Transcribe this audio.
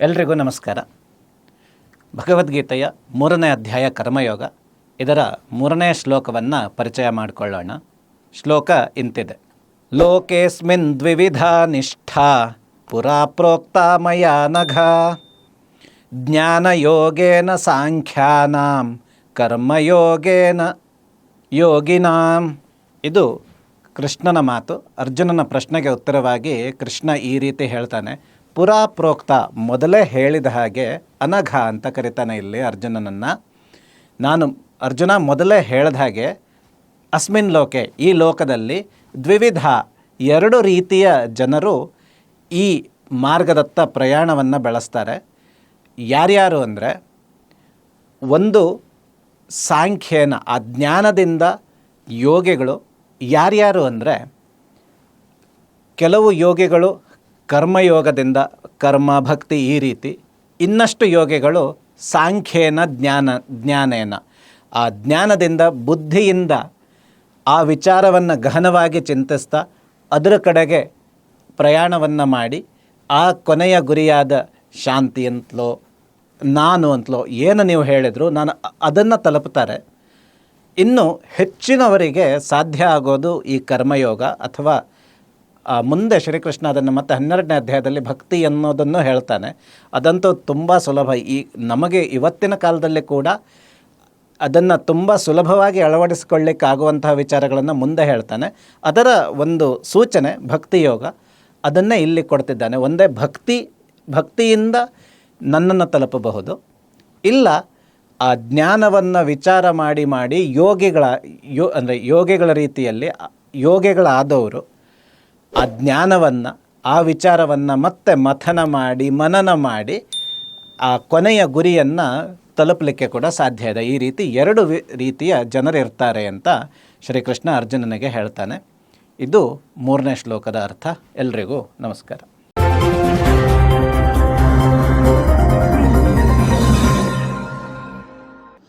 ಎಲ್ರಿಗೂ ನಮಸ್ಕಾರ. ಭಗವದ್ಗೀತೆಯ ಮೂರನೇ ಅಧ್ಯಾಯ ಕರ್ಮಯೋಗ, ಇದರ ಮೂರನೇ ಶ್ಲೋಕವನ್ನು ಪರಿಚಯ ಮಾಡಿಕೊಳ್ಳೋಣ. ಶ್ಲೋಕ ಇಂತಿದೆ. ಲೋಕೇಸ್ಮಿನ್ ದ್ವಿವಿಧ ನಿಷ್ಠಾ, ಪುರಾ ಪ್ರೋಕ್ತ ನಘ. ಜ್ಞಾನಯೋಗೇನ ಸಾಂಖ್ಯಾನಾಂ, ಕರ್ಮಯೋಗೇನ ಯೋಗಿನಾಂ. ಇದು ಕೃಷ್ಣನ ಮಾತು, ಅರ್ಜುನನ ಪ್ರಶ್ನೆಗೆ ಉತ್ತರವಾಗಿ ಕೃಷ್ಣ ಈ ರೀತಿ ಹೇಳ್ತಾನೆ. ಪುರಾ ಪ್ರೋಕ್ತ ಮೊದಲೇ ಹೇಳಿದ ಹಾಗೆ ಅನಘ ಅಂತ ಕರಿತಾನೆ ಇಲ್ಲಿ ಅರ್ಜುನನನ್ನು. ನಾನು ಅರ್ಜುನ ಮೊದಲೇ ಹೇಳಿದ ಹಾಗೆ ಅಸ್ಮಿನ್ ಲೋಕೆ, ಈ ಲೋಕದಲ್ಲಿ ದ್ವಿವಿಧ ಎರಡು ರೀತಿಯ ಜನರು ಈ ಮಾರ್ಗದತ್ತ ಪ್ರಯಾಣವನ್ನು ಬೆಳೆಸ್ತಾರೆ. ಯಾರ್ಯಾರು ಅಂದರೆ ಒಂದು ಸಾಂಖ್ಯನ, ಆ ಜ್ಞಾನದಿಂದ ಯೋಗಿಗಳು. ಯಾರ್ಯಾರು ಅಂದರೆ ಕೆಲವು ಯೋಗಿಗಳು ಕರ್ಮಯೋಗದಿಂದ ಕರ್ಮ ಭಕ್ತಿ ಈ ರೀತಿ ಇನ್ನಷ್ಟು ಯೋಗಿಗಳು ಸಾಂಖ್ಯೇನ ಜ್ಞಾನ, ಜ್ಞಾನೇನ. ಆ ಜ್ಞಾನದಿಂದ ಬುದ್ಧಿಯಿಂದ ಆ ವಿಚಾರವನ್ನು ಗಹನವಾಗಿ ಚಿಂತಿಸ್ತಾ ಅದರ ಕಡೆಗೆ ಪ್ರಯಾಣವನ್ನು ಮಾಡಿ ಆ ಕೊನೆಯ ಗುರಿಯಾದ ಶಾಂತಿ ಅಂತಲೋ, ನಾನು ಅಂತಲೋ ಏನು ನೀವು ಹೇಳಿದ್ರು ನಾನು ಅದನ್ನು ತಲುಪ್ತಾರೆ. ಇನ್ನು ಹೆಚ್ಚಿನವರಿಗೆ ಸಾಧ್ಯ ಆಗೋದು ಈ ಕರ್ಮಯೋಗ ಅಥವಾ ಮುಂದೆ ಶ್ರೀಕೃಷ್ಣ ಅದನ್ನು ಮತ್ತೆ ಹನ್ನೆರಡನೇ ಅಧ್ಯಾಯದಲ್ಲಿ ಭಕ್ತಿ ಅನ್ನೋದನ್ನು ಹೇಳ್ತಾನೆ. ಅದಂತೂ ತುಂಬ ಸುಲಭ. ಈ ನಮಗೆ ಇವತ್ತಿನ ಕಾಲದಲ್ಲಿ ಕೂಡ ಅದನ್ನು ತುಂಬ ಸುಲಭವಾಗಿ ಅಳವಡಿಸಿಕೊಳ್ಳಿಕ್ಕಾಗುವಂತಹ ವಿಚಾರಗಳನ್ನು ಮುಂದೆ ಹೇಳ್ತಾನೆ. ಅದರ ಒಂದು ಸೂಚನೆ ಭಕ್ತಿಯೋಗ ಅದನ್ನೇ ಇಲ್ಲಿ ಕೊಡ್ತಿದ್ದಾನೆ. ಒಂದೇ ಭಕ್ತಿ, ಭಕ್ತಿಯಿಂದ ನನ್ನನ್ನು ತಲುಪಬಹುದು. ಇಲ್ಲ, ಆ ಜ್ಞಾನವನ್ನು ವಿಚಾರ ಮಾಡಿ ಮಾಡಿ ಯೋಗಿಗಳ ಯೋ, ಅಂದರೆ ಯೋಗಿಗಳ ರೀತಿಯಲ್ಲಿ ಯೋಗಿಗಳಾದವರು ಆ ಜ್ಞಾನವನ್ನು, ಆ ವಿಚಾರವನ್ನು ಮತ್ತೆ ಮಥನ ಮಾಡಿ, ಮನನ ಮಾಡಿ ಆ ಕೊನೆಯ ಗುರಿಯನ್ನು ತಲುಪಲಿಕ್ಕೆ ಕೂಡ ಸಾಧ್ಯ ಇದೆ. ಈ ರೀತಿ ಎರಡು ರೀತಿಯ ಜನರಿರ್ತಾರೆ ಅಂತ ಶ್ರೀಕೃಷ್ಣ ಅರ್ಜುನನಿಗೆ ಹೇಳ್ತಾನೆ. ಇದು ಮೂರನೇ ಶ್ಲೋಕದ ಅರ್ಥ. ಎಲ್ರಿಗೂ ನಮಸ್ಕಾರ.